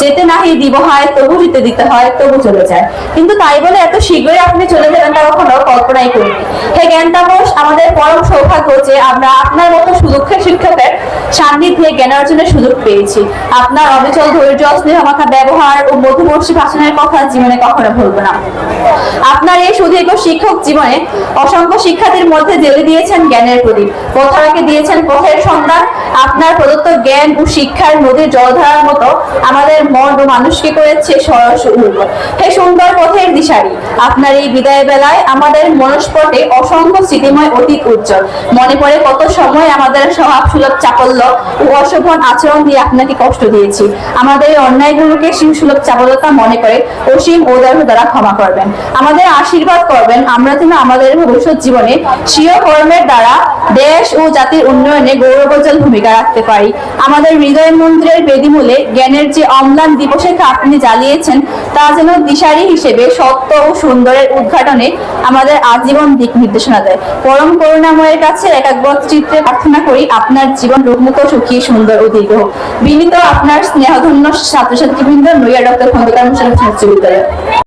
যেতে নাহি দিব, হয়, তবু যেতে দিতে হয়, তবু চলে যায়। কিন্তু তাই বলে এত শীঘ্রই আপনি চলে যাবেন না কখনো কল্পনাই করিনি। হে জ্ঞান তাপস আমাদের পরম সৌভাগ্য যে আমরা আপনার মতো সুদক্ষের শিক্ষকের সান্নিধ্যে জ্ঞান অর্জনের সুযোগ পেয়েছি। আপনার অবিচল ধৈর্য স্নেহ মাখা ব্যবহার ও মধুমর্ষী ভাষণের কথা জীবনে কখনো ভুলব না। আপনার এই সুদীর্ঘ শিক্ষক জীবনে অসংখ্য শিক্ষার্থীর মধ্যে জেলে দিয়েছেন জ্ঞানের প্রদীপ। পথরাকে দিয়েছেন পথের সন্ধান আপনার প্রদত্ত জ্ঞান ও শিক্ষার নদীর জলধারার মতো আমাদের মন ও মানুষকে করেছে সরস। হে সুন্দর পথের দিশারি, আপনার এই বিদায় বেলায় আমাদের মনস্পটে অসংখ্য স্মৃতিময় অতীত উজ্জ্বল। মনে পড়ে কত সময় আমাদের স্বভাব সুলভ চাপল্য ও অশোভন আচরণ দিয়ে আপনাকে কষ্ট দিয়েছি। আমাদের এই অন্যায়গুলোকে শিশুসুলভ চাপলতা মনে করে অসীম ঔদার্য দ্বারা ক্ষমা করবেন। আমাদের আশীর্বাদ করবেন আমরা যেন আমাদের ভবিষ্যৎ জীবনে স্বীয় কর্মের দ্বারা দেশ ও জাতির উন্নয়নে গৌরবোজ্জ্বল ভূমিকা রাখতে পারি। আমাদের হৃদয় মন্দিরের বেদিমূলে জ্ঞানের যে অম্লান দিবসেকে আপনি জ্বালিয়েছেন, তা যেন দিশারি হিসেবে সত্য ও সুন্দরের উদ্ঘাটনে আমাদের আজীবন দিক নির্দেশনা দেয়। পরম করুণাময়ের কাছে একাগ্রত চিত্রে প্রার্থনা করি, আপনার জীবন রোগমুক্ত সুখী, সুন্দর ও দীর্ঘ বিনীত আপনার স্নেহধন্য ছাত্রছাত্রীবৃন্দ নৈয়া ডক্টর খন্দকার মুশারফ বিশ্ববিদ্যালয়